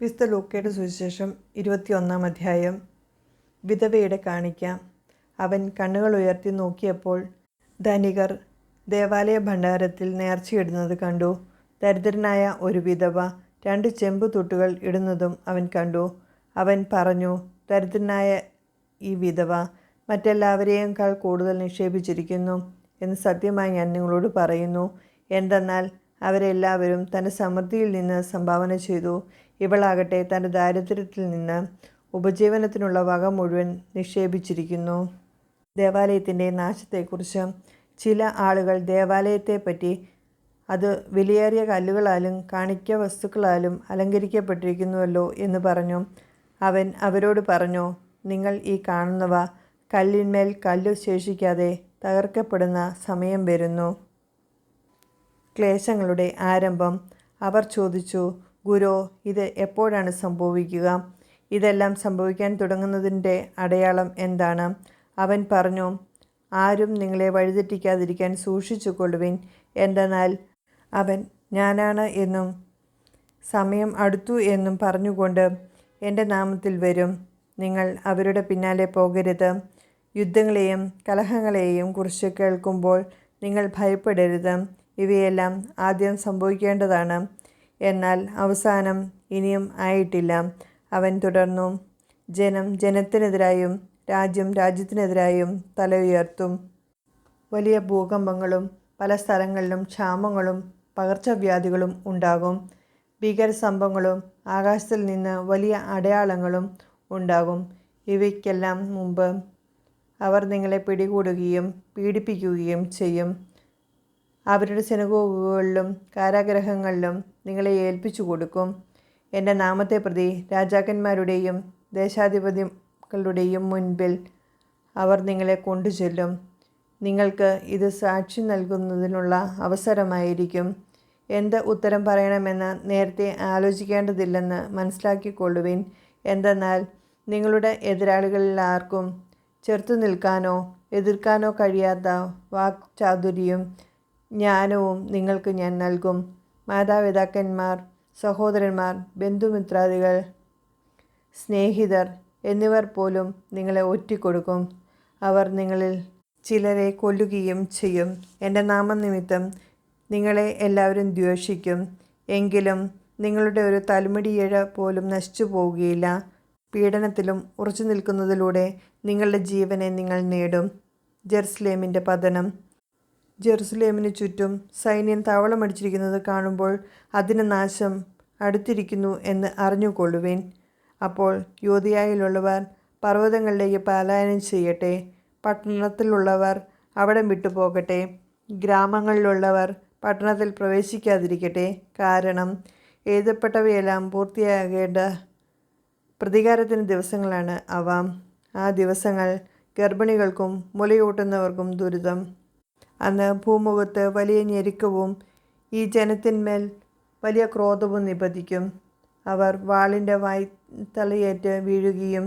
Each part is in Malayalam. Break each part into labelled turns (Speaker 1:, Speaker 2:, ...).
Speaker 1: വിശുദ്ധ ലൂക്കയുടെ സുവിശേഷം ഇരുപത്തിയൊന്നാം അധ്യായം. വിധവയുടെ കാണിക്കാം. അവൻ കണ്ണുകൾ ഉയർത്തി നോക്കിയപ്പോൾ ധനികർ ദേവാലയ ഭണ്ഡാരത്തിൽ നേർച്ചയിടുന്നത് കണ്ടു. ദരിദ്രനായ ഒരു വിധവ രണ്ട് ചെമ്പ് തുട്ടുകൾ ഇടുന്നതും അവൻ കണ്ടു. അവൻ പറഞ്ഞു ദരിദ്രനായ ഈ വിധവ മറ്റെല്ലാവരെയേക്കാൾ കൂടുതൽ നിക്ഷേപിച്ചിരിക്കുന്നു എന്ന് സത്യമായി ഞാൻ നിങ്ങളോട് പറയുന്നു. എന്തെന്നാൽ അവരെല്ലാവരും തന്റെ സമൃദ്ധിയിൽ നിന്ന് സംഭാവന ചെയ്തു. ഇവളാകട്ടെ തന്റെ ദാരിദ്ര്യത്തിൽ നിന്ന് ഉപജീവനത്തിനുള്ള വക മുഴുവൻ നിക്ഷേപിച്ചിരിക്കുന്നു. ദേവാലയത്തിന്റെ നാശത്തെക്കുറിച്ച് ചില ആളുകൾ ദേവാലയത്തെപ്പറ്റി അത് വിലയേറിയ കല്ലുകളാലും കാണിക്ക വസ്തുക്കളാലും അലങ്കരിക്കപ്പെട്ടിരിക്കുന്നുവല്ലോ എന്ന് പറഞ്ഞു. അവൻ അവരോട് പറഞ്ഞു നിങ്ങൾ ഈ കാണുന്നവ കല്ലിന്മേൽ കല്ലു ശേഷിക്കാതെ തകർക്കപ്പെടുന്ന സമയം വരുന്നു. ക്ലേശങ്ങളുടെ ആരംഭം അവർ ചോദിച്ചു ഗുരു ഇത് എപ്പോഴാണ് സംഭവിക്കുക? ഇതെല്ലാം സംഭവിക്കാൻ തുടങ്ങുന്നതിന്റെ അടയാളം എന്താണ്? അവൻ പറഞ്ഞു ആരും നിങ്ങളെ വഴിതെറ്റിക്കാതിരിക്കാൻ സൂക്ഷിച്ചു കൊള്ളുവിൻ. എന്തെന്നാൽ അവൻ ഞാനാണ് എന്നും സമയം അടുത്തു എന്നും പറഞ്ഞുകൊണ്ട് എന്റെ നാമത്തിൽ വരും. നിങ്ങൾ അവരുടെ പിന്നാലെ പോകരുത്. യുദ്ധങ്ങളെയും കലഹങ്ങളെയും കുറിച്ച് കേൾക്കുമ്പോൾ നിങ്ങൾ ഭയപ്പെടരുത്. ഇവയെല്ലാം ആദ്യം സംഭവിക്കേണ്ടതാണ്. എന്നാൽ അവസാനം ഇനിയും ആയിട്ടില്ല. അവൻ തുടർന്നു ജനം ജനത്തിനെതിരായും രാജ്യം രാജ്യത്തിനെതിരായും തല ഉയർത്തും. വലിയ ഭൂകമ്പങ്ങളും പല സ്ഥലങ്ങളിലും ക്ഷാമങ്ങളും പകർച്ചവ്യാധികളും ഉണ്ടാകും. ഭീകര സംഭവങ്ങളും ആകാശത്തിൽ നിന്ന് വലിയ അടയാളങ്ങളും ഉണ്ടാകും. ഇവയ്ക്കെല്ലാം മുമ്പ് അവർ നിങ്ങളെ പിടികൂടുകയും പീഡിപ്പിക്കുകയും ചെയ്യും. അവരുടെ സെനഗോഗുകളിലും കാരാഗ്രഹങ്ങളിലും നിങ്ങളെ ഏൽപ്പിച്ചു കൊടുക്കും. എന്റെ നാമത്തെ പ്രതി രാജാക്കന്മാരുടെയും ദേശാധിപതികളുടെയും മുൻപിൽ അവർ നിങ്ങളെ കൊണ്ടുചെല്ലും. നിങ്ങൾക്ക് ഇത് സാക്ഷി നൽകുന്നതിനുള്ള അവസരമായിരിക്കും. എന്ത് ഉത്തരം പറയണമെന്ന് നേരത്തെ ആലോചിക്കേണ്ടതില്ലെന്ന് മനസ്സിലാക്കിക്കൊള്ളുവിൻ. എന്തെന്നാൽ നിങ്ങളുടെ എതിരാളികളിൽ ആർക്കും ചെറുത്തു നിൽക്കാനോ എതിർക്കാനോ കഴിയാത്ത വാക്ചാതുര്യം ജ്ഞാനവും നിങ്ങൾക്ക് ഞാൻ നൽകും. മാതാപിതാക്കന്മാർ സഹോദരന്മാർ ബന്ധുമിത്രാദികൾ സ്നേഹിതർ എന്നിവർ പോലും നിങ്ങളെ ഒറ്റിക്കൊടുക്കും. അവർ നിങ്ങളിൽ ചിലരെ കൊല്ലുകയും ചെയ്യും. എന്റെ നാമനിമിത്തം നിങ്ങളെ എല്ലാവരും ദ്വേഷിക്കും. എങ്കിലും നിങ്ങളുടെ ഒരു തലമുടിയിഴ പോലും നശിച്ചു പോവുകയില്ല പീഡനത്തിലും ഉറച്ചു നിൽക്കുന്നതിലൂടെ നിങ്ങളുടെ ജീവനെ നിങ്ങൾ നേടും. ജെറുസലേമിന്റെ പതനം. ജെറുസലേമിന് ചുറ്റും സൈന്യം താവളമടിച്ചിരിക്കുന്നത് കാണുമ്പോൾ അതിന് നാശം അടുത്തിരിക്കുന്നു എന്ന് അറിഞ്ഞുകൊള്ളുവിൻ. അപ്പോൾ യോധിയായിലുള്ളവർ പർവതങ്ങളിലേക്ക് പലായനം ചെയ്യട്ടെ പട്ടണത്തിലുള്ളവർ അവിടെ വിട്ടുപോകട്ടെ ഗ്രാമങ്ങളിലുള്ളവർ പട്ടണത്തിൽ പ്രവേശിക്കാതിരിക്കട്ടെ. കാരണം എഴുതപ്പെട്ടവയെല്ലാം പൂർത്തിയാകേണ്ട പ്രതികാരത്തിന് ദിവസങ്ങളാണ് അവ. ആ ദിവസങ്ങൾ ഗർഭിണികൾക്കും മുലയൂട്ടുന്നവർക്കും ദുരിതം. അന്ന് ഭൂമുഖത്ത് വലിയ ഞെരുക്കവും ഈ ജനത്തിന്മേൽ വലിയ ക്രോധവും നിപതിക്കും അവർ വാളിന്റെ വായി തലയേറ്റ് വീഴുകയും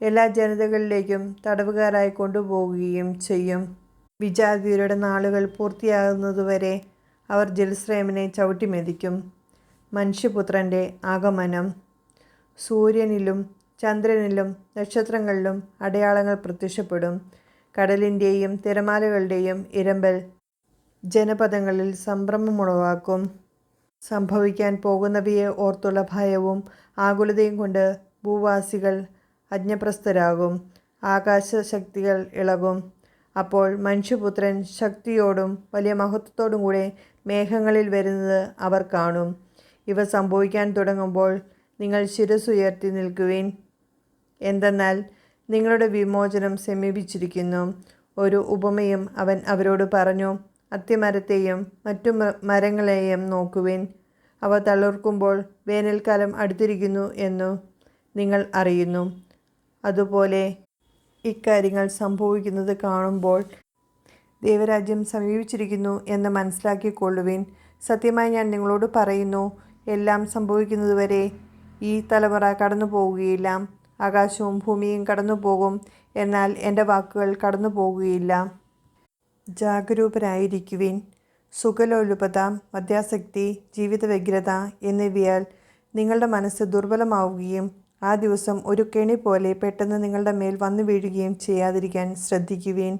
Speaker 1: എല്ലാ ജനതകളിലേക്കും തടവുകാരായി കൊണ്ടുപോവുകയും ചെയ്യും. വിജാതിയുടെ നാളുകൾ പൂർത്തിയാകുന്നതുവരെ അവർ ജെറുസലേമിനെ ചവിട്ടിമെതിക്കും. മനുഷ്യപുത്രന്റെ ആഗമനം. സൂര്യനിലും ചന്ദ്രനിലും നക്ഷത്രങ്ങളിലും അടയാളങ്ങൾ പ്രത്യക്ഷപ്പെടും. കടലിന്റെയും തിരമാലകളുടെയും ഇരമ്പൽ ജനപദങ്ങളിൽ സംഭ്രമമുളവാക്കും. സംഭവിക്കാൻ പോകുന്നവയെ ഓർത്തുള്ള ഭയവും ആകുലതയും കൊണ്ട് ഭൂവാസികൾ അജ്ഞപ്രസ്ഥരാകും. ആകാശശക്തികൾ ഇളകും. അപ്പോൾ മനുഷ്യപുത്രൻ ശക്തിയോടും വലിയ മഹത്വത്തോടും കൂടെ മേഘങ്ങളിൽ വരുന്നത് അവർ കാണും. ഇവ സംഭവിക്കാൻ തുടങ്ങുമ്പോൾ നിങ്ങൾ ശിരസുയർത്തി നിൽക്കുവിൻ. എന്തെന്നാൽ നിങ്ങളുടെ വിമോചനം സമീപിച്ചിരിക്കുന്നു. ഒരു ഉപമയും അവൻ അവരോട് പറഞ്ഞു അത്തിമരത്തെയും മറ്റു മരങ്ങളെയും നോക്കുവിൻ. അവ തളിർക്കുമ്പോൾ വേനൽക്കാലം അടുത്തിരിക്കുന്നു എന്നു നിങ്ങൾ അറിയുന്നു. അതുപോലെ ഇക്കാര്യങ്ങൾ സംഭവിക്കുന്നത് കാണുമ്പോൾ ദൈവരാജ്യം സമീപിച്ചിരിക്കുന്നു എന്ന് മനസ്സിലാക്കിക്കൊള്ളുവിൻ. സത്യമായി ഞാൻ നിങ്ങളോട് പറയുന്നു എല്ലാം സംഭവിക്കുന്നതുവരെ ഈ തലമുറ കടന്നു പോവുകയില്ല ആകാശവും ഭൂമിയും കടന്നു പോകും എന്നാൽ എന്റെ വാക്കുകൾ കടന്നു പോകുകയില്ല ജാഗരൂപരായിരിക്കുവിൻ. സുഖലോലുപത മദ്യാസക്തി ജീവിത വ്യഗ്രത എന്നിവയാൽ നിങ്ങളുടെ മനസ്സ് ദുർബലമാവുകയും ആ ദിവസം ഒരു കെണി പോലെ പെട്ടെന്ന് നിങ്ങളുടെ മേൽ വന്നു വീഴുകയും ചെയ്യാതിരിക്കാൻ ശ്രദ്ധിക്കുവിൻ.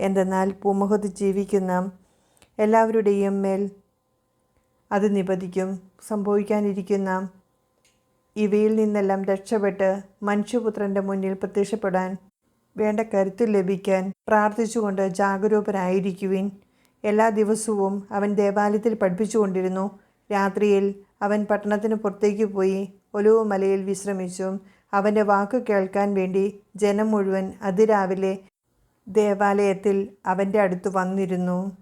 Speaker 1: എന്തെന്നാൽ പൂമുഖത്ത് ജീവിക്കുന്ന എല്ലാവരുടെയും മേൽ അത് നിപതിക്കും സംഭവിക്കാനിരിക്കുന്ന ഇവയിൽ നിന്നെല്ലാം രക്ഷപ്പെട്ട് മനുഷ്യപുത്രന്റെ മുന്നിൽ പ്രത്യക്ഷപ്പെടാൻ വേണ്ട കരുത്ത് ലഭിക്കാൻ പ്രാർത്ഥിച്ചുകൊണ്ട് ജാഗരൂപരായിരിക്കുവിൻ എല്ലാ ദിവസവും അവൻ ദേവാലയത്തിൽ പഠിപ്പിച്ചുകൊണ്ടിരുന്നു. രാത്രിയിൽ അവൻ പട്ടണത്തിന് പുറത്തേക്ക് പോയി ഒലിവ് മലയിൽ വിശ്രമിച്ചു. അവന്റെ വാക്ക് കേൾക്കാൻ വേണ്ടി ജനം മുഴുവൻ അതിരാവിലെ ദേവാലയത്തിൽ അവന്റെ അടുത്ത് വന്നിരുന്നു.